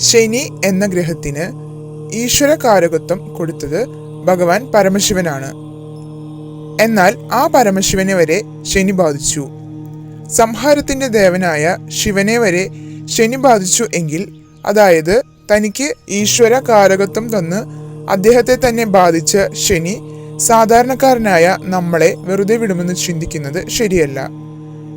ശനി എന്ന ഗ്രഹത്തിന് ഈശ്വരകാരകത്വം കൊടുത്തത് ഭഗവാൻ പരമശിവനാണ്. എന്നാൽ ആ പരമശിവനെ വരെ ശനി ബാധിച്ചു. സംഹാരത്തിന്റെ ദേവനായ ശിവനെ വരെ ശനി ബാധിച്ചു എങ്കിൽ അതായത് തനിക്ക് ഈശ്വര കാരകത്വം തന്ന് അദ്ദേഹത്തെ തന്നെ ബാധിച്ച ശനി സാധാരണക്കാരനായ നമ്മളെ വെറുതെ വിടുമെന്ന് ചിന്തിക്കുന്നത് ശരിയല്ല.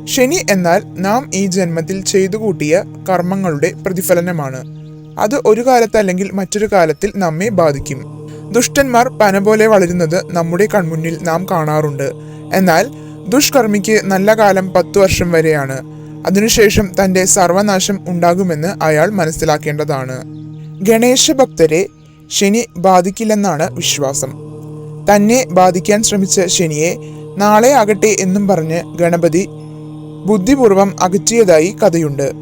ശനി എന്നാൽ നാം ഈ ജന്മത്തിൽ ചെയ്തു കൂട്ടിയ കർമ്മങ്ങളുടെ പ്രതിഫലനമാണ്. അത് ഒരു കാലത്ത് അല്ലെങ്കിൽ മറ്റൊരു കാലത്തിൽ നമ്മെ ബാധിക്കും. ദുഷ്ടന്മാർ പന പോലെ വളരുന്നത് നമ്മുടെ കൺമുന്നിൽ നാം കാണാറുണ്ട്. എന്നാൽ ദുഷ്കർമ്മിക്ക് നല്ല കാലം പത്തു വർഷം വരെയാണ്. അതിനുശേഷം തന്റെ സർവനാശം ഉണ്ടാകുമെന്ന് അയാൾ മനസ്സിലാക്കേണ്ടതാണ്. ഗണേശ ഭക്തരെ ശനി ബാധിക്കില്ലെന്നാണ് വിശ്വാസം. തന്നെ ബാധിക്കാൻ ശ്രമിച്ച ശനിയെ നാളെ ആകട്ടെ എന്നും പറഞ്ഞ് ഗണപതി ബുദ്ധിപൂർവം അകറ്റിയതായി കഥയുണ്ട്.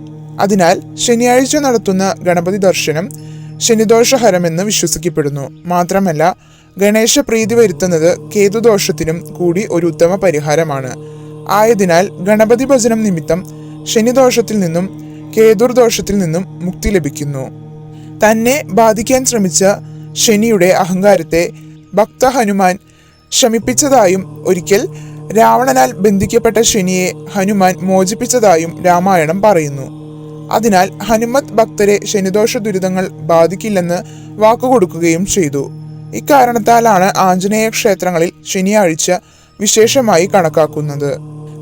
അതിനാൽ ശനിയാഴ്ച നടത്തുന്ന ഗണപതി ദർശനം ശനിദോഷഹരമെന്ന് വിശ്വസിക്കപ്പെടുന്നു. മാത്രമല്ല ഗണേശ പ്രീതി വരുത്തുന്നത് കേതുദോഷത്തിനും കൂടി ഒരു ഉത്തമ പരിഹാരമാണ്. ആയതിനാൽ ഗണപതി ഭജനം നിമിത്തം ശനിദോഷത്തിൽ നിന്നും കേതുർദോഷത്തിൽ നിന്നും മുക്തി ലഭിക്കുന്നു. തന്നെ ബാധിക്കാൻ ശ്രമിച്ച ശനിയുടെ അഹങ്കാരത്തെ ഭക്ത ഹനുമാൻ ശമിപ്പിച്ചതായും ഒരിക്കൽ രാവണനാൽ ബന്ധിക്കപ്പെട്ട ശനിയെ ഹനുമാൻ മോചിപ്പിച്ചതായും രാമായണം പറയുന്നു. അതിനാൽ ഹനുമത് ഭക്തരെ ശനിദോഷ ദുരിതങ്ങൾ ബാധിക്കില്ലെന്ന് വാക്കുകൊടുക്കുകയും ചെയ്തു. ഇക്കാരണത്താലാണ് ആഞ്ജനേയ ക്ഷേത്രങ്ങളിൽ ശനിയാഴ്ച വിശേഷമായി കണക്കാക്കുന്നത്.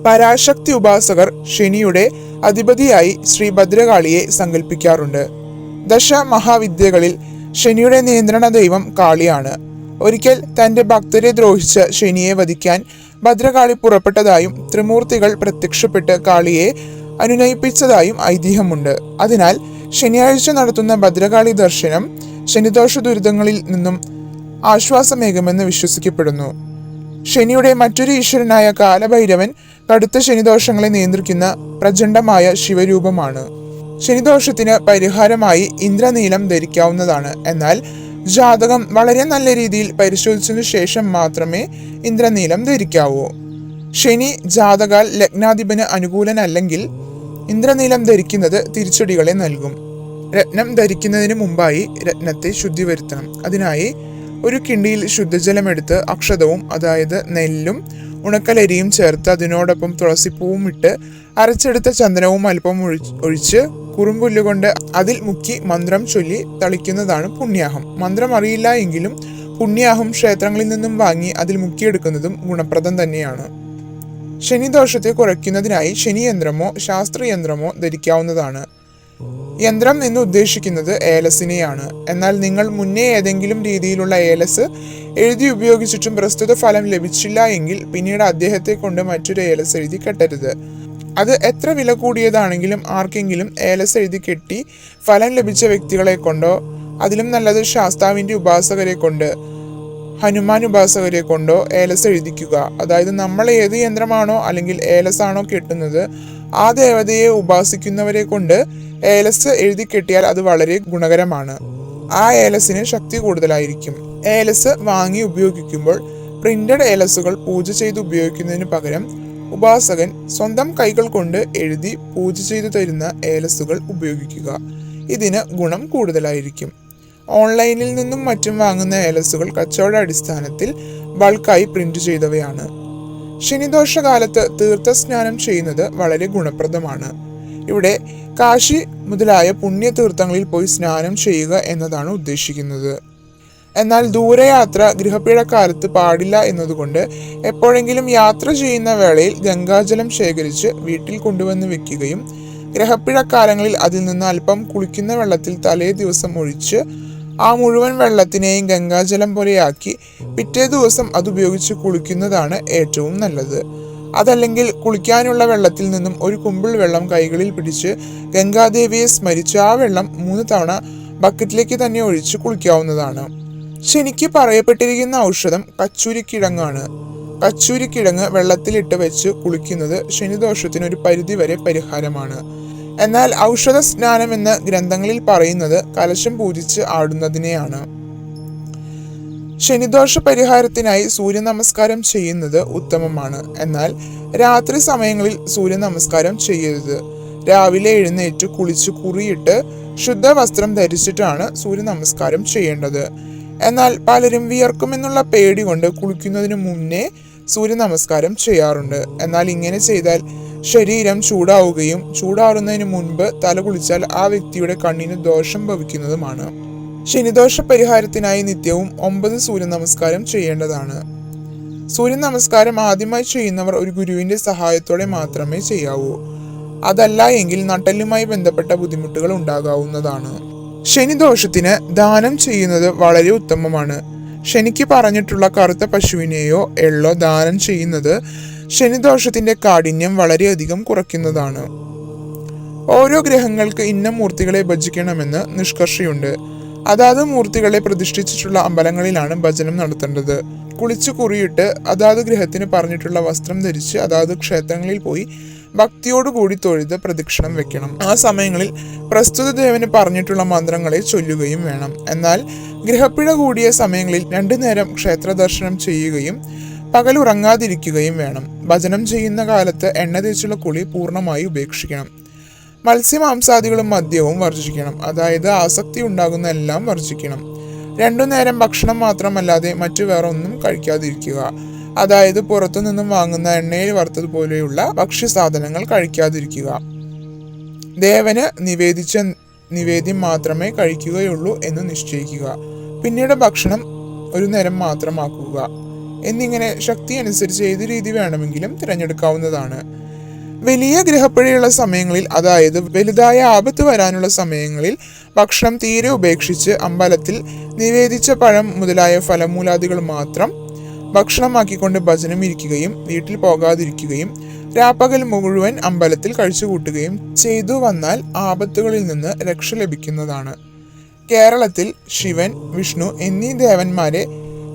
പരാശക്തി ഉപാസകർ ശനിയുടെ അധിപതിയായി ശ്രീ ഭദ്രകാളിയെ സങ്കല്പിക്കാറുണ്ട് ദശ മഹാവിദ്യകളിൽ ശനിയുടെ നിയന്ത്രണ ദൈവം കാളിയാണ്. ഒരിക്കൽ തന്റെ ഭക്തരെ ദ്രോഹിച്ച ശനിയെ വധിക്കാൻ ഭദ്രകാളി പുറപ്പെട്ടതായും ത്രിമൂർത്തികൾ പ്രത്യക്ഷപ്പെട്ട് കാളിയെ അനുനയിപ്പിച്ചതായും ഐതിഹ്യമുണ്ട്. അതിനാൽ ശനിയാഴ്ച നടത്തുന്ന ഭദ്രകാളി ദർശനം ശനിദോഷ ദുരിതങ്ങളിൽ നിന്നും ആശ്വാസമേകുമെന്ന് വിശ്വസിക്കപ്പെടുന്നു. ശനിയുടെ മറ്റൊരു ഈശ്വരനായ കാലഭൈരവൻ കടുത്ത ശനിദോഷങ്ങളെ നിയന്ത്രിക്കുന്ന പ്രചണ്ഡമായ ശിവരൂപമാണ്. ശനിദോഷത്തിന് പരിഹാരമായി ഇന്ദ്രനീലം ധരിക്കാവുന്നതാണ്. എന്നാൽ ജാതകം വളരെ നല്ല രീതിയിൽ പരിശോധിച്ചതിനു ശേഷം മാത്രമേ ഇന്ദ്രനീലം ധരിക്കാവൂ. ശനി ജാതകാൽ ലഗ്നാധിപന് അനുകൂലനല്ലെങ്കിൽ ഇന്ദ്രനീലം ധരിക്കുന്നത് തിരിച്ചടികളെ നൽകും. രത്നം ധരിക്കുന്നതിന് മുമ്പായി രത്നത്തെ ശുദ്ധി വരുത്തണം അതിനായി ഒരു കിണ്ടിയിൽ ശുദ്ധജലമെടുത്ത് അക്ഷതവും അതായത് നെല്ലും ഉണക്കലരിയും ചേർത്ത് അതിനോടൊപ്പം തുളസിപ്പൂവും ഇട്ട് അരച്ചെടുത്ത ചന്ദനവും അല്പം ഒഴിച്ച് കുറുമ്പുല്ലുകൊണ്ട് അതിൽ മുക്കി മന്ത്രം ചൊല്ലി തളിക്കുന്നതാണ് പുണ്യാഹം. മന്ത്രം അറിയില്ല എങ്കിലും പുണ്യാഹം ക്ഷേത്രങ്ങളിൽ നിന്നും വാങ്ങി അതിൽ മുക്കിയെടുക്കുന്നതും ഗുണപ്രദം തന്നെയാണ്. ശനിദോഷത്തെ കുറയ്ക്കുന്നതിനായി ശനിയന്ത്രമോ ശാസ്ത്രയന്ത്രമോ ധരിക്കാവുന്നതാണ്. യന്ത്രം എന്ന് ഉദ്ദേശിക്കുന്നത് ഏലസിനെയാണ്. എന്നാൽ നിങ്ങൾ മുന്നേ ഏതെങ്കിലും രീതിയിലുള്ള ഏലസ് എഴുതി ഉപയോഗിച്ചിട്ടും പ്രസ്തുത ഫലം ലഭിച്ചില്ല എങ്കിൽ പിന്നീട് അദ്ദേഹത്തെ കൊണ്ട് മറ്റൊരു ഏലസ് എഴുതി കെട്ടരുത്. അത് എത്ര വില കൂടിയതാണെങ്കിലും ആർക്കെങ്കിലും ഏലസ് എഴുതി കെട്ടി ഫലം ലഭിച്ച വ്യക്തികളെ കൊണ്ടോ അതിലും നല്ലത് ശാസ്താവിന്റെ ഉപാസകരെ കൊണ്ട് ഹനുമാൻ ഉപാസകരെ കൊണ്ടോ ഏലസ് എഴുതിക്കുക. അതായത് നമ്മൾ ഏത് യന്ത്രമാണോ അല്ലെങ്കിൽ ഏലസ് ആണോ കെട്ടുന്നത് ആ ദേവതയെ ഉപാസിക്കുന്നവരെ കൊണ്ട് ഏലസ് എഴുതി കെട്ടിയാൽ അത് വളരെ ഗുണകരമാണ്. ആ ഏലസിന് ശക്തി കൂടുതലായിരിക്കും. ഏലസ് വാങ്ങി ഉപയോഗിക്കുമ്പോൾ പ്രിന്റഡ് ഏലസുകൾ പൂജ ചെയ്ത് ഉപയോഗിക്കുന്നതിന് പകരം ഉപാസകൻ സ്വന്തം കൈകൾ കൊണ്ട് എഴുതി പൂജ ചെയ്തു തരുന്ന ഏലസുകൾ ഉപയോഗിക്കുക. ഇതിന് ഗുണം കൂടുതലായിരിക്കും. ഓൺലൈനിൽ നിന്നും മറ്റും വാങ്ങുന്ന ഏലസുകൾ കച്ചവട അടിസ്ഥാനത്തിൽ ബൾക്കായി പ്രിന്റ് ചെയ്തവയാണ്. ശനിദോഷ കാലത്ത് തീർത്ഥസ്നാനം ചെയ്യുന്നത് വളരെ ഗുണപ്രദമാണ്. ഇവിടെ കാശി മുതലായ പുണ്യതീർത്ഥങ്ങളിൽ പോയി സ്നാനം ചെയ്യുക എന്നതാണ് ഉദ്ദേശിക്കുന്നത്. എന്നാൽ ദൂരയാത്ര ഗൃഹപീഠക്കാലത്ത് പാടില്ല എന്നതുകൊണ്ട് എപ്പോഴെങ്കിലും യാത്ര ചെയ്യുന്ന വേളയിൽ ഗംഗാജലം ശേഖരിച്ച് വീട്ടിൽ കൊണ്ടുവന്ന് വെക്കുകയും ഗ്രഹപ്പിഴക്കാലങ്ങളിൽ അതിൽ നിന്ന് അല്പം കുളിക്കുന്ന വെള്ളത്തിൽ തലേ ദിവസം ഒഴിച്ച് ആ മുഴുവൻ വെള്ളത്തിനെയും ഗംഗാജലം പോലെയാക്കി പിറ്റേ ദിവസം അതുപയോഗിച്ച് കുളിക്കുന്നതാണ് ഏറ്റവും നല്ലത്. അതല്ലെങ്കിൽ കുളിക്കാനുള്ള വെള്ളത്തിൽ നിന്നും ഒരു കുമ്പിൾ വെള്ളം കൈകളിൽ പിടിച്ച് ഗംഗാദേവിയെ സ്മരിച്ച് ആ വെള്ളം മൂന്ന് തവണ ബക്കറ്റിലേക്ക് തന്നെ ഒഴിച്ച് കുളിക്കാവുന്നതാണ്. ശനിക്ക് പറയപ്പെട്ടിരിക്കുന്ന ഔഷധം കച്ചൂരിക്കിഴങ്ങാണ്. കച്ചൂരിക്കിഴങ്ങ് വെള്ളത്തിലിട്ട് വെച്ച് കുളിക്കുന്നത് ശനിദോഷത്തിന് ഒരു പരിധിവരെ പരിഹാരമാണ്. എന്നാൽ ഔഷധ സ്നാനം എന്ന ഗ്രന്ഥങ്ങളിൽ പറയുന്നത് കലശം പൂജിച്ച് ആടുന്നതിനെയാണ്. ശനിദോഷ പരിഹാരത്തിനായി സൂര്യ നമസ്കാരം ചെയ്യുന്നത് ഉത്തമമാണ്. എന്നാൽ രാത്രി സമയങ്ങളിൽ സൂര്യ നമസ്കാരം ചെയ്യരുത്. രാവിലെ എഴുന്നേറ്റ് കുളിച്ച് കുറിയിട്ട് ശുദ്ധ വസ്ത്രം ധരിച്ചിട്ടാണ് സൂര്യ നമസ്കാരം ചെയ്യേണ്ടത്. എന്നാൽ പലരും വിയർക്കുമെന്നുള്ള പേടി കൊണ്ട് കുളിക്കുന്നതിന് മുന്നേ സൂര്യ നമസ്കാരം ചെയ്യാറുണ്ട്. എന്നാൽ ഇങ്ങനെ ചെയ്താൽ ശരീരം ചൂടാവുകയും ചൂടാറുന്നതിന് മുൻപ് തല കുളിച്ചാൽ ആ വ്യക്തിയുടെ കണ്ണിന് ദോഷം ഭവിക്കുന്നതുമാണ്. ശനിദോഷ പരിഹാരത്തിനായി നിത്യവും ഒമ്പത് സൂര്യ നമസ്കാരം ചെയ്യേണ്ടതാണ്. സൂര്യ നമസ്കാരം ആദ്യമായി ചെയ്യുന്നവർ ഒരു ഗുരുവിന്റെ സഹായത്തോടെ മാത്രമേ ചെയ്യാവൂ. അതല്ല എങ്കിൽ നട്ടലുമായി ബന്ധപ്പെട്ട ബുദ്ധിമുട്ടുകൾ ഉണ്ടാകാവുന്നതാണ്. ശനിദോഷത്തിന് ദാനം ചെയ്യുന്നത് വളരെ ഉത്തമമാണ്. ശനിക്ക് പറഞ്ഞിട്ടുള്ള കറുത്ത പശുവിനെയോ എള്ളോ ദാനം ചെയ്യുന്നത് ശനിദോഷത്തിന്റെ കാഠിന്യം വളരെയധികം കുറയ്ക്കുന്നതാണ്. ഓരോ ഗ്രഹങ്ങൾക്ക് ഇന്ന മൂർത്തികളെ ഭജിക്കണമെന്ന് നിഷ്കർഷയുണ്ട്. അതാത് മൂർത്തികളെ പ്രതിഷ്ഠിച്ചിട്ടുള്ള അമ്പലങ്ങളിലാണ് ഭജനം നടത്തേണ്ടത്. കുളിച്ചു കുറിയിട്ട് അതാത് ഗ്രഹത്തിന് പറഞ്ഞിട്ടുള്ള വസ്ത്രം ധരിച്ച് അതാത് ക്ഷേത്രങ്ങളിൽ പോയി ഭക്തിയോടുകൂടി തൊഴുത് പ്രദക്ഷിണം വെക്കണം. ആ സമയങ്ങളിൽ പ്രസ്തുത ദേവന് പറഞ്ഞിട്ടുള്ള മന്ത്രങ്ങളെ ചൊല്ലുകയും വേണം. എന്നാൽ ഗ്രഹപ്പിഴ കൂടിയ സമയങ്ങളിൽ രണ്ടു നേരം ക്ഷേത്ര ദർശനം ചെയ്യുകയും പകലുറങ്ങാതിരിക്കുകയും വേണം. ഭജനം ചെയ്യുന്ന കാലത്ത് എണ്ണ തേച്ചുള്ള കുളി പൂർണമായി ഉപേക്ഷിക്കണം. മത്സ്യമാംസാദികളും മദ്യവും വർജിക്കണം. അതായത് ആസക്തി ഉണ്ടാകുന്ന എല്ലാം വർജിക്കണം. രണ്ടു നേരം ഭക്ഷണം മാത്രമല്ലാതെ മറ്റു വേറൊന്നും കഴിക്കാതിരിക്കുക. അതായത് പുറത്തു നിന്നും വാങ്ങുന്ന എണ്ണയിൽ വറുത്തതുപോലെയുള്ള ഭക്ഷ്യസാധനങ്ങൾ കഴിക്കാതിരിക്കുക. ദേവന് നിവേദിച്ച നിവേദ്യം മാത്രമേ കഴിക്കുകയുള്ളൂ എന്ന് നിശ്ചയിക്കുക. പിന്നീട് ഭക്ഷണം ഒരു നേരം മാത്രമാക്കുക. എന്നിങ്ങനെ ശക്തി അനുസരിച്ച് ഏത് രീതി വേണമെങ്കിലും തിരഞ്ഞെടുക്കാവുന്നതാണ്. വലിയ ഗ്രഹപ്പിഴയുള്ള സമയങ്ങളിൽ അതായത് വലുതായ ആപത്ത് വരാനുള്ള സമയങ്ങളിൽ ഭക്ഷണം തീരെ ഉപേക്ഷിച്ച് അമ്പലത്തിൽ നിവേദിച്ച പഴം മുതലായ ഫലമൂലാദികൾ മാത്രം ഭക്ഷണമാക്കിക്കൊണ്ട് ഭജനം ഇരിക്കുകയും വീട്ടിൽ പോകാതിരിക്കുകയും രാപ്പകൽ മുഴുവൻ അമ്പലത്തിൽ കഴിച്ചുകൂട്ടുകയും ചെയ്തു വന്നാൽ ആപത്തുകളിൽ നിന്ന് രക്ഷ ലഭിക്കുന്നതാണ്. കേരളത്തിൽ ശിവൻ വിഷ്ണു എന്നീ ദേവന്മാരെ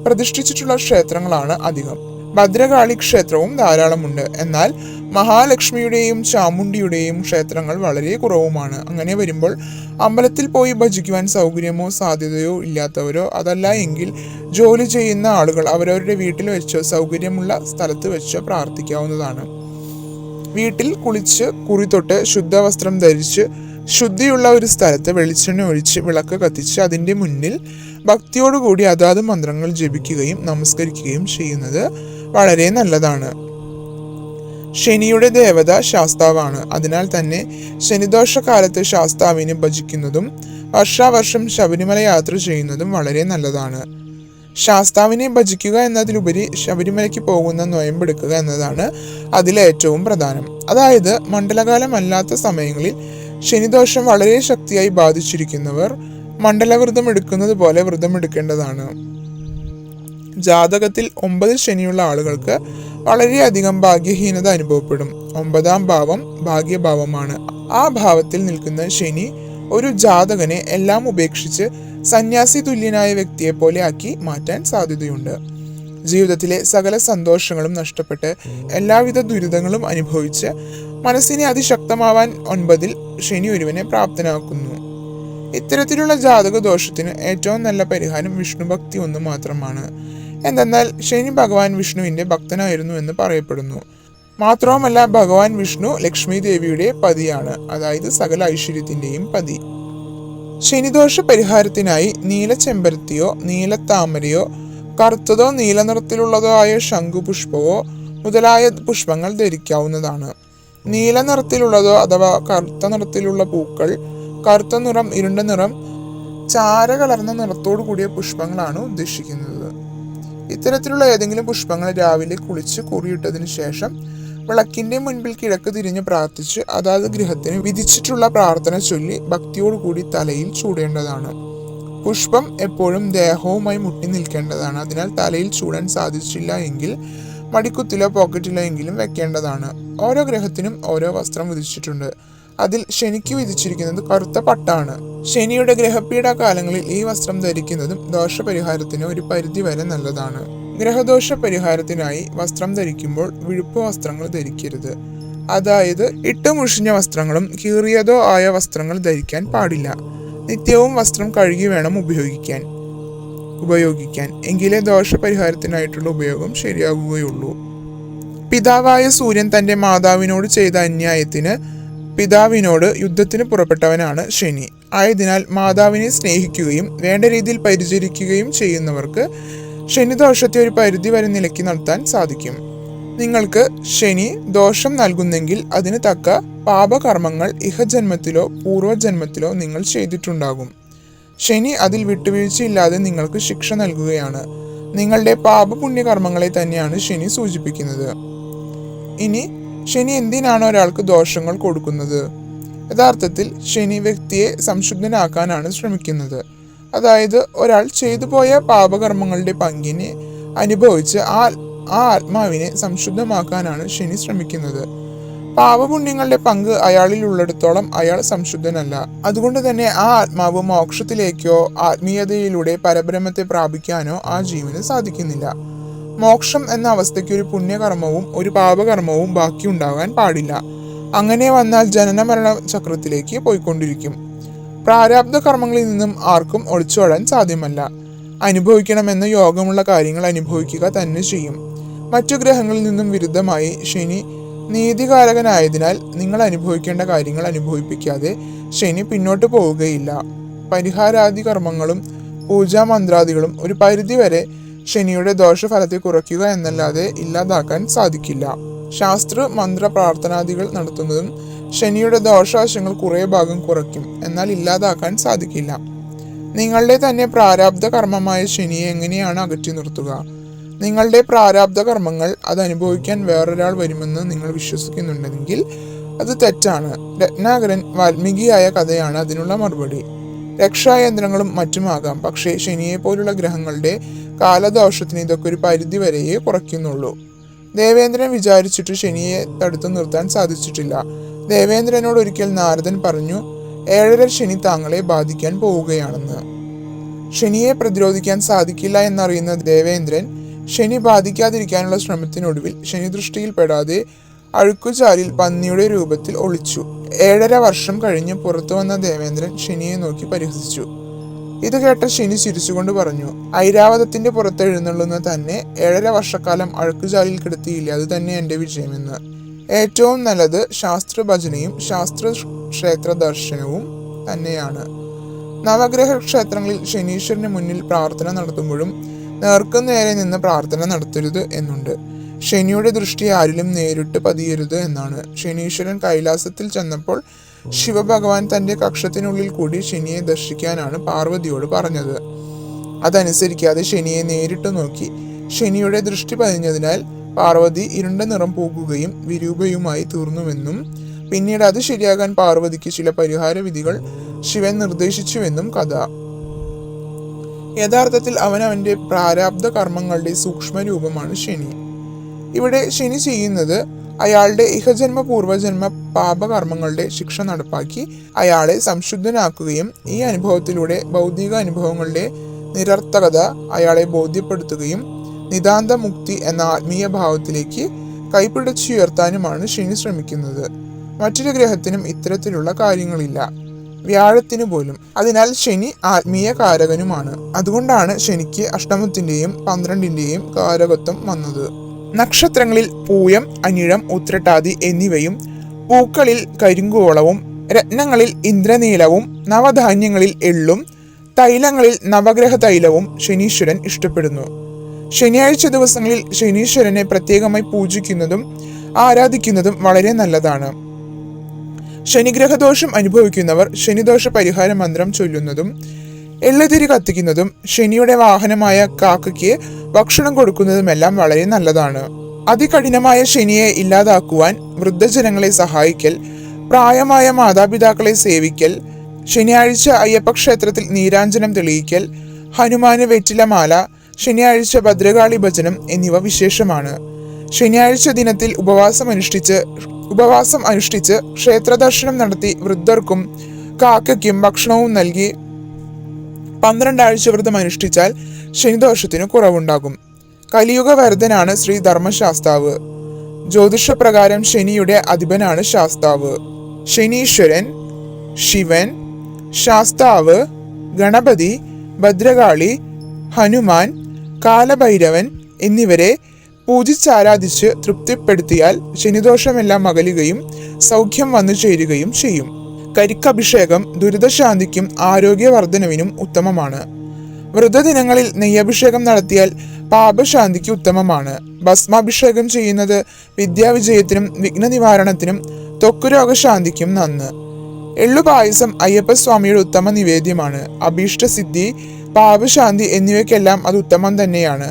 പ്രതിഷ്ഠിച്ചിട്ടുള്ള ക്ഷേത്രങ്ങളാണ് അധികം. ഭദ്രകാളി ക്ഷേത്രവും ധാരാളമുണ്ട്. എന്നാൽ മഹാലക്ഷ്മിയുടെയും ചാമുണ്ടിയുടെയും ക്ഷേത്രങ്ങൾ വളരെ കുറവുമാണ്. അങ്ങനെ വരുമ്പോൾ അമ്പലത്തിൽ പോയി ഭജിക്കുവാൻ സൗകര്യമോ സാധ്യതയോ ഇല്ലാത്തവരോ അതല്ല എങ്കിൽ ജോലി ചെയ്യുന്ന ആളുകൾ അവരവരുടെ വീട്ടിൽ വെച്ചോ സൗകര്യമുള്ള സ്ഥലത്ത് വെച്ചോ പ്രാർത്ഥിക്കാവുന്നതാണ്. വീട്ടിൽ കുളിച്ച് കുറി തൊട്ട് ശുദ്ധവസ്ത്രം ധരിച്ച് ശുദ്ധിയുള്ള ഒരു സ്ഥലത്ത് വെളിച്ചെണ്ണ ഒഴിച്ച് വിളക്ക് കത്തിച്ച് അതിന്റെ മുന്നിൽ ഭക്തിയോടുകൂടി അതാത് മന്ത്രങ്ങൾ ജപിക്കുകയും നമസ്കരിക്കുകയും ചെയ്യുന്നത് വളരെ നല്ലതാണ്. ശനിയുടെ ദേവത ശാസ്താവാണ്. അതിനാൽ തന്നെ ശനിദോഷകാലത്ത് ശാസ്താവിനെ ഭജിക്കുന്നതും വർഷാവർഷം ശബരിമല യാത്ര ചെയ്യുന്നതും വളരെ നല്ലതാണ്. ശാസ്താവിനെ ഭജിക്കുക എന്നതിലുപരി ശബരിമലയ്ക്ക് പോകുന്ന നോയമ്പെടുക്കുക എന്നതാണ് അതിലേറ്റവും പ്രധാനം. അതായത് മണ്ഡലകാലമല്ലാത്ത സമയങ്ങളിൽ ശനിദോഷം വളരെ ശക്തിയായി ബാധിച്ചിരിക്കുന്നവർ മണ്ഡലവ്രതം എടുക്കുന്നത് പോലെ വ്രതം എടുക്കേണ്ടതാണ്. ജാതകത്തിൽ ഒമ്പത് ശനിയുള്ള ആളുകൾക്ക് വളരെയധികം ഭാഗ്യഹീനത അനുഭവപ്പെടും. ഒമ്പതാം ഭാവം ഭാഗ്യഭാവമാണ്. ആ ഭാവത്തിൽ നിൽക്കുന്ന ശനി ഒരു ജാതകനെ എല്ലാം ഉപേക്ഷിച്ച് സന്യാസി തുല്യനായ വ്യക്തിയെ പോലെ ആക്കി മാറ്റാൻ സാധ്യതയുണ്ട്. ജീവിതത്തിലെ സകല സന്തോഷങ്ങളും നഷ്ടപ്പെട്ട് എല്ലാവിധ ദുരിതങ്ങളും അനുഭവിച്ച് മനസ്സിനെ അതിശക്തമാവാൻ ഒൻപതിൽ ശനി ഒരുവനെ പ്രാപ്തനാക്കുന്നു. ഇത്തരത്തിലുള്ള ജാതക ദോഷത്തിന് ഏറ്റവും നല്ല പരിഹാരം വിഷ്ണു ഭക്തി ഒന്ന് മാത്രമാണ്. എന്തെന്നാൽ ശനി ഭഗവാൻ വിഷ്ണുവിന്റെ ഭക്തനായിരുന്നു എന്ന് പറയപ്പെടുന്നു. മാത്രവുമല്ല ഭഗവാൻ വിഷ്ണു ലക്ഷ്മി ദേവിയുടെ പതിയാണ് അതായത് സകല ഐശ്വര്യത്തിന്റെയും പതി. ശനിദോഷ പരിഹാരത്തിനായി നീല ചെമ്പരത്തിയോ നീലത്താമരയോ കറുത്തതോ നീല നിറത്തിലുള്ളതോ ആയ ശംഖുപുഷ്പവോ മുതലായ പുഷ്പങ്ങൾ ധരിക്കാവുന്നതാണ്. നീല നിറത്തിലുള്ളതോ അഥവാ കറുത്ത നിറത്തിലുള്ള പൂക്കൾ കറുത്ത നിറം ഇരുണ്ട നിറം ചാര കലർന്ന നിറത്തോടു കൂടിയ പുഷ്പങ്ങളാണ് ഉദ്ദേശിക്കുന്നത്. ഇത്തരത്തിലുള്ള ഏതെങ്കിലും പുഷ്പങ്ങൾ രാവിലെ കുളിച്ച് കുറിയിട്ടതിനു ശേഷം വിളക്കിന്റെ മുൻപിൽ കിഴക്ക് തിരിഞ്ഞ് പ്രാർത്ഥിച്ച് അതാത് ഗൃഹത്തിന് വിധിച്ചിട്ടുള്ള പ്രാർത്ഥന ചൊല്ലി ഭക്തിയോടുകൂടി തലയിൽ ചൂടേണ്ടതാണ്. പുഷ്പം എപ്പോഴും ദേഹവുമായി മുട്ടി നിൽക്കേണ്ടതാണ്. അതിനാൽ തലയിൽ ചൂടാൻ സാധിച്ചില്ല എങ്കിൽ മടിക്കുത്തിലോ പോക്കറ്റിലോ എങ്കിലും വെക്കേണ്ടതാണ്. ഓരോ ഗ്രഹത്തിനും ഓരോ വസ്ത്രം വിധിച്ചിട്ടുണ്ട്. അതിൽ ശനിക്ക് വിധിച്ചിരിക്കുന്നത് കറുത്ത പട്ടാണ്. ശനിയുടെ ഗ്രഹപീഠ കാലങ്ങളിൽ ഈ വസ്ത്രം ധരിക്കുന്നതും ദോഷപരിഹാരത്തിന് ഒരു പരിധി വരെ നല്ലതാണ്. ഗ്രഹദോഷ പരിഹാരത്തിനായി വസ്ത്രം ധരിക്കുമ്പോൾ വിഴുപ്പ് വസ്ത്രങ്ങൾ ധരിക്കരുത്. അതായത് ഇട്ടുമുഷിഞ്ഞ വസ്ത്രങ്ങളും കീറിയതോ ആയ വസ്ത്രങ്ങൾ ധരിക്കാൻ പാടില്ല. നിത്യവും വസ്ത്രം കഴുകി വേണം ഉപയോഗിക്കാൻ ഉപയോഗിക്കാൻ. എങ്കിലേ ദോഷപരിഹാരത്തിനായിട്ടുള്ള ഉപയോഗം ശരിയാകുകയുള്ളൂ പിതാവായ സൂര്യൻ തന്റെ മാതാവിനോട് ചെയ്ത അന്യായത്തിന് പിതാവിനോട് യുദ്ധത്തിന് പുറപ്പെട്ടവനാണ് ശനി. ആയതിനാൽ മാതാവിനെ സ്നേഹിക്കുകയും വേണ്ട രീതിയിൽ പരിചരിക്കുകയും ചെയ്യുന്നവർക്ക് ശനിദോഷത്തെ ഒരു പരിധി വരെ നിലയ്ക്ക് നടത്താൻ സാധിക്കും. നിങ്ങൾക്ക് ശനി ദോഷം നൽകുന്നെങ്കിൽ അതിന് തക്ക പാപകർമ്മങ്ങൾ ഇഹജന്മത്തിലോ പൂർവജന്മത്തിലോ നിങ്ങൾ ചെയ്തിട്ടുണ്ടാകും. ശനി അതിൽ വിട്ടുവീഴ്ചയില്ലാതെ നിങ്ങൾക്ക് ശിക്ഷ നൽകുകയാണ്. നിങ്ങളുടെ പാപപുണ്യകർമ്മങ്ങളെ തന്നെയാണ് ശനി സൂചിപ്പിക്കുന്നത്. ഇനി ശനി എന്തിനാണ് ഒരാൾക്ക് ദോഷങ്ങൾ കൊടുക്കുന്നത്? യഥാർത്ഥത്തിൽ ശനി വ്യക്തിയെ സംശുദ്ധനാക്കാനാണ് ശ്രമിക്കുന്നത്. അതായത് ഒരാൾ ചെയ്തു പോയ പാപകർമ്മങ്ങളുടെ പങ്കിനെ അനുഭവിച്ച് ആ ആ ആത്മാവിനെ സംശുദ്ധമാക്കാനാണ് ശനി ശ്രമിക്കുന്നത്. പാപപുണ്യങ്ങളുടെ പങ്ക് അയാളിൽ ഉള്ളിടത്തോളം അയാൾ സംശുദ്ധനല്ല. അതുകൊണ്ട് തന്നെ ആ ആത്മാവ് മോക്ഷത്തിലേക്കോ ആത്മീയതയിലൂടെ പരബ്രഹ്മത്തെ പ്രാപിക്കാനോ ആ ജീവന് സാധിക്കുന്നില്ല. മോക്ഷം എന്ന അവസ്ഥയ്ക്ക് ഒരു പുണ്യകർമ്മവും ഒരു പാപകർമ്മവും ബാക്കിയുണ്ടാകാൻ പാടില്ല. അങ്ങനെ വന്നാൽ ജനനമരണ ചക്രത്തിലേക്ക് പോയിക്കൊണ്ടിരിക്കും. പ്രാരാബ്ധ കർമ്മങ്ങളിൽ നിന്നും ആർക്കും ഒളിച്ചോടാൻ സാധ്യമല്ല. അനുഭവിക്കണമെന്ന യോഗമുള്ള കാര്യങ്ങൾ അനുഭവിക്കുക തന്നെ ചെയ്യും. മറ്റു ഗ്രഹങ്ങളിൽ നിന്നും വിരുദ്ധമായി ശനി നീതികാരകനായതിനാൽ നിങ്ങൾ അനുഭവിക്കേണ്ട കാര്യങ്ങൾ അനുഭവിപ്പിക്കാതെ ശനി പിന്നോട്ട് പോവുകയില്ല. പരിഹാരാദി കർമ്മങ്ങളും പൂജാ മന്ത്രാദികളും ഒരു പരിധിവരെ ശനിയുടെ ദോഷഫലത്തെ കുറയ്ക്കുക എന്നല്ലാതെ ഇല്ലാതാക്കാൻ സാധിക്കില്ല. ശാസ്ത്ര മന്ത്ര പ്രാർത്ഥനാദികൾ നടത്തുന്നതും ശനിയുടെ ദോഷവശങ്ങൾ കുറേ ഭാഗം കുറയ്ക്കും എന്നാൽ ഇല്ലാതാക്കാൻ സാധിക്കില്ല. നിങ്ങളുടെ തന്നെ പ്രാരാബ്ധ കർമ്മമായ ശനിയെ എങ്ങനെയാണ് അകറ്റി നിർത്തുക? നിങ്ങളുടെ പ്രാരാബ്ധ കർമ്മങ്ങൾ അത് അനുഭവിക്കാൻ വേറൊരാൾ വരുമെന്ന് നിങ്ങൾ വിശ്വസിക്കുന്നുണ്ടെങ്കിൽ അത് തെറ്റാണ്. രത്നാകരൻ വാൽമീകിയായ കഥയാണ് അതിനുള്ള മറുപടി. രക്ഷായന്ത്രങ്ങളും മറ്റുമാകാം പക്ഷേ ശനിയെ പോലുള്ള ഗ്രഹങ്ങളുടെ കാലദോഷത്തിന് ഇതൊക്കെ ഒരു പരിധി വരെയേ കുറയ്ക്കുന്നുള്ളൂ. ദേവേന്ദ്രൻ വിചാരിച്ചിട്ട് ശനിയെ തടുത്തു നിർത്താൻ സാധിച്ചിട്ടില്ല. ദേവേന്ദ്രനോട് ഒരിക്കൽ നാരദൻ പറഞ്ഞു ഏഴര ശനി താങ്കളെ ബാധിക്കാൻ പോവുകയാണെന്ന്. ശനിയെ പ്രതിരോധിക്കാൻ സാധിക്കില്ല എന്നറിയുന്ന ദേവേന്ദ്രൻ ശനി ബാധിക്കാതിരിക്കാനുള്ള ശ്രമത്തിനൊടുവിൽ ശനി ദൃഷ്ടിയിൽപ്പെടാതെ അഴുക്കുചാലിൽ പന്നിയുടെ രൂപത്തിൽ ഒളിച്ചു. ഏഴര വർഷം കഴിഞ്ഞ് പുറത്തു വന്ന ദേവേന്ദ്രൻ ശനിയെ നോക്കി പരിഹസിച്ചു. ഇത് കേട്ട ശനി ചിരിച്ചുകൊണ്ട് പറഞ്ഞു ഐരാവതത്തിന്റെ പുറത്ത് എഴുന്നള്ളുന്ന തന്നെ ഏഴര വർഷക്കാലം അഴുക്കുചാലിൽ കിടത്തിയില്ല അത് തന്നെ എന്റെ വിജയമെന്ന്. ഏറ്റവും നല്ലത് ശാസ്ത്രഭജനയും ശാസ്ത്ര ക്ഷേത്ര ദർശനവും തന്നെയാണ്. നവഗ്രഹ ക്ഷേത്രങ്ങളിൽ ശനീശ്വരന് മുന്നിൽ പ്രാർത്ഥന നടത്തുമ്പോഴും നേർക്കും നേരെ നിന്ന് പ്രാർത്ഥന നടത്തരുത് എന്നുണ്ട്. ശനിയുടെ ദൃഷ്ടി ആരിലും നേരിട്ട് പതിയരുത് എന്നാണ്. ശനീശ്വരൻ കൈലാസത്തിൽ ചെന്നപ്പോൾ ശിവഭഗവാൻ തന്റെ കക്ഷത്തിനുള്ളിൽ കൂടി ശനിയെ ദർശിക്കാനാണ് പാർവതിയോട് പറഞ്ഞത്. അതനുസരിക്കാതെ ശനിയെ നേരിട്ട് നോക്കി ശനിയുടെ ദൃഷ്ടി പതിഞ്ഞതിനാൽ പാർവതി ഇരുണ്ട നിറം പോകുകയും വിരൂപയുമായി തീർന്നുവെന്നും പിന്നീട് അത് ശരിയാകാൻ പാർവതിക്ക് ചില പരിഹാര വിധികൾ ശിവൻ നിർദ്ദേശിച്ചുവെന്നും കഥ. യഥാർത്ഥത്തിൽ അവൻ അവന്റെ പ്രാരാബ്ധ കർമ്മങ്ങളുടെ സൂക്ഷ്മ രൂപമാണ് ശനി. ഇവിടെ ശനി ചെയ്യുന്നത് അയാളുടെ ഇഹജന്മ പൂർവജന്മ പാപകർമ്മങ്ങളുടെ ശിക്ഷ നടപ്പാക്കി അയാളെ സംശുദ്ധനാക്കുകയും ഈ അനുഭവത്തിലൂടെ ഭൗതിക അനുഭവങ്ങളുടെ നിരർത്ഥകത അയാളെ ബോധ്യപ്പെടുത്തുകയും നിതാന്ത മുക്തി എന്ന ആത്മീയ ഭാവത്തിലേക്ക് കൈപിടിച്ചുയർത്താനുമാണ് ശനി ശ്രമിക്കുന്നത്. മറ്റൊരു ഗ്രഹത്തിനും ഇത്തരത്തിലുള്ള കാര്യങ്ങളില്ല. വ്യാഴത്തിന് പോലും. അതിനാൽ ശനി ആത്മീയ കാരകനുമാണ്. അതുകൊണ്ടാണ് ശനിക്ക് അഷ്ടമത്തിന്റെയും പന്ത്രണ്ടിന്റെയും കാരകത്വം വന്നത്. നക്ഷത്രങ്ങളിൽ പൂയം അനിഴം ഉത്രട്ടാതി എന്നിവയും പൂക്കളിൽ കരിങ്കോളവും രത്നങ്ങളിൽ ഇന്ദ്രനീലവും നവധാന്യങ്ങളിൽ എള്ളും തൈലങ്ങളിൽ നവഗ്രഹ തൈലവും ശനീശ്വരൻ ഇഷ്ടപ്പെടുന്നു. ശനിയാഴ്ച ദിവസങ്ങളിൽ ശനീശ്വരനെ പ്രത്യേകമായി പൂജിക്കുന്നതും ആരാധിക്കുന്നതും വളരെ നല്ലതാണ്. ശനിഗ്രഹദോഷം അനുഭവിക്കുന്നവർ ശനിദോഷ പരിഹാര മന്ത്രം ചൊല്ലുന്നതും എള്ളുതിരി കത്തിക്കുന്നതും ശനിയുടെ വാഹനമായ കാക്കയ്ക്ക് ഭക്ഷണം കൊടുക്കുന്നതുമെല്ലാം വളരെ നല്ലതാണ്. അതികഠിനമായ ശനിയെ ഇല്ലാതാക്കുവാൻ വൃദ്ധജനങ്ങളെ സഹായിക്കൽ പ്രായമായ മാതാപിതാക്കളെ സേവിക്കൽ ശനിയാഴ്ച അയ്യപ്പ ക്ഷേത്രത്തിൽ നീരാഞ്ജനം തെളിയിക്കൽ ഹനുമാന് വെറ്റിലമാല ശനിയാഴ്ച ഭദ്രകാളി ഭജനം എന്നിവ വിശേഷമാണ്. ശനിയാഴ്ച ദിനത്തിൽ ഉപവാസം അനുഷ്ഠിച്ച് ഉപവാസം അനുഷ്ഠിച്ച് ക്ഷേത്രദർശനം നടത്തി വൃദ്ധർക്കും കാക്കയ്ക്കും ഭക്ഷണവും നൽകി പന്ത്രണ്ടാഴ്ച വ്രതം അനുഷ്ഠിച്ചാൽ ശനിദോഷത്തിന് കുറവുണ്ടാകും. കലിയുഗ വരദനാണ് ശ്രീ ധർമ്മശാസ്താവ്. ജ്യോതിഷപ്രകാരം ശനിയുടെ അധിപനാണ് ശാസ്താവ്. ശനീശ്വരൻ ശിവൻ ശാസ്താവ് ഗണപതി ഭദ്രകാളി ഹനുമാൻ കാലഭൈരവൻ എന്നിവരെ പൂജിച്ചാരാധിച്ച് തൃപ്തിപ്പെടുത്തിയാൽ ശനിദോഷമെല്ലാം അകലുകയും സൗഖ്യം വന്നു ചേരുകയും ചെയ്യും. കരിക്കഭിഷേകം ദുരിതശാന്തിക്കും ആരോഗ്യവർദ്ധനവിനും ഉത്തമമാണ്. വ്രതദിനങ്ങളിൽ നെയ്യഭിഷേകം നടത്തിയാൽ പാപശാന്തിക്ക് ഉത്തമമാണ്. ഭസ്മാഭിഷേകം ചെയ്യുന്നത് വിദ്യാവിജയത്തിനും വിഘ്നനിവാരണത്തിനും ത്വക്ക് രോഗശാന്തിക്കും നന്ന്. എള്ളുപായസം അയ്യപ്പസ്വാമിയുടെ ഉത്തമ നിവേദ്യമാണ് അഭീഷ്ടസിദ്ധി പാപശാന്തി എന്നിവയ്ക്കെല്ലാം അത് ഉത്തമം തന്നെയാണ്.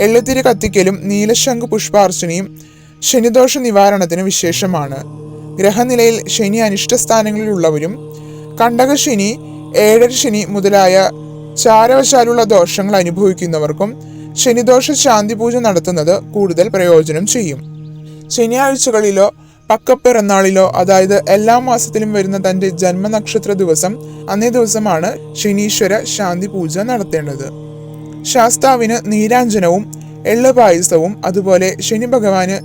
എള്ളുതിരി കത്തിക്കലും നീലശംഖ് പുഷ്പാർച്ചനയും ശനിദോഷ നിവാരണത്തിന് വിശേഷമാണ്. ഗ്രഹനിലയിൽ ശനി അനിഷ്ടസ്ഥാനങ്ങളിലുള്ളവരും കണ്ടകശനി ഏഴര ശനി മുതലായ ചാരവശാലുള്ള ദോഷങ്ങൾ അനുഭവിക്കുന്നവർക്കും ശനിദോഷ ശാന്തി പൂജ നടത്തുന്നത് കൂടുതൽ പ്രയോജനം ചെയ്യും. ശനിയാഴ്ചകളിലോ പക്കപ്പിറന്നാളിലോ അതായത് എല്ലാ മാസത്തിലും വരുന്ന തന്റെ ജന്മനക്ഷത്ര ദിവസം അന്നേ ദിവസമാണ് ശനീശ്വര ശാന്തി പൂജ നടത്തേണ്ടത്. ശാസ്താവിന് നീരാഞ്ജനവും എള്ള് പായസവും അതുപോലെ ശനി ഭഗവാന്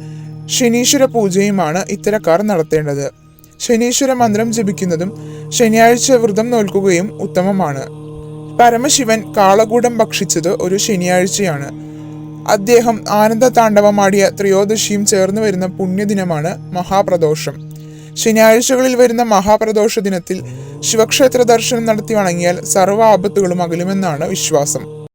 ശനീശ്വര പൂജയുമാണ് ഇത്തരക്കാർ നടത്തേണ്ടത്. ശനീശ്വര മന്ത്രം ജപിക്കുന്നതും ശനിയാഴ്ച വ്രതം നോൽക്കുകയും ഉത്തമമാണ്. പരമശിവൻ കാളകൂടം ഭക്ഷിച്ചത് ഒരു ശനിയാഴ്ചയാണ്. അദ്ദേഹം ആനന്ദ താണ്ഡവമാടിയ ത്രയോദശിയും ചേർന്ന് വരുന്ന പുണ്യദിനമാണ് മഹാപ്രദോഷം. ശനിയാഴ്ചകളിൽ വരുന്ന മഹാപ്രദോഷ ദിനത്തിൽ ശിവക്ഷേത്ര ദർശനം നടത്തി വണങ്ങിയാൽ സർവ ആപത്തുകളും അകലുമെന്നാണ് വിശ്വാസം.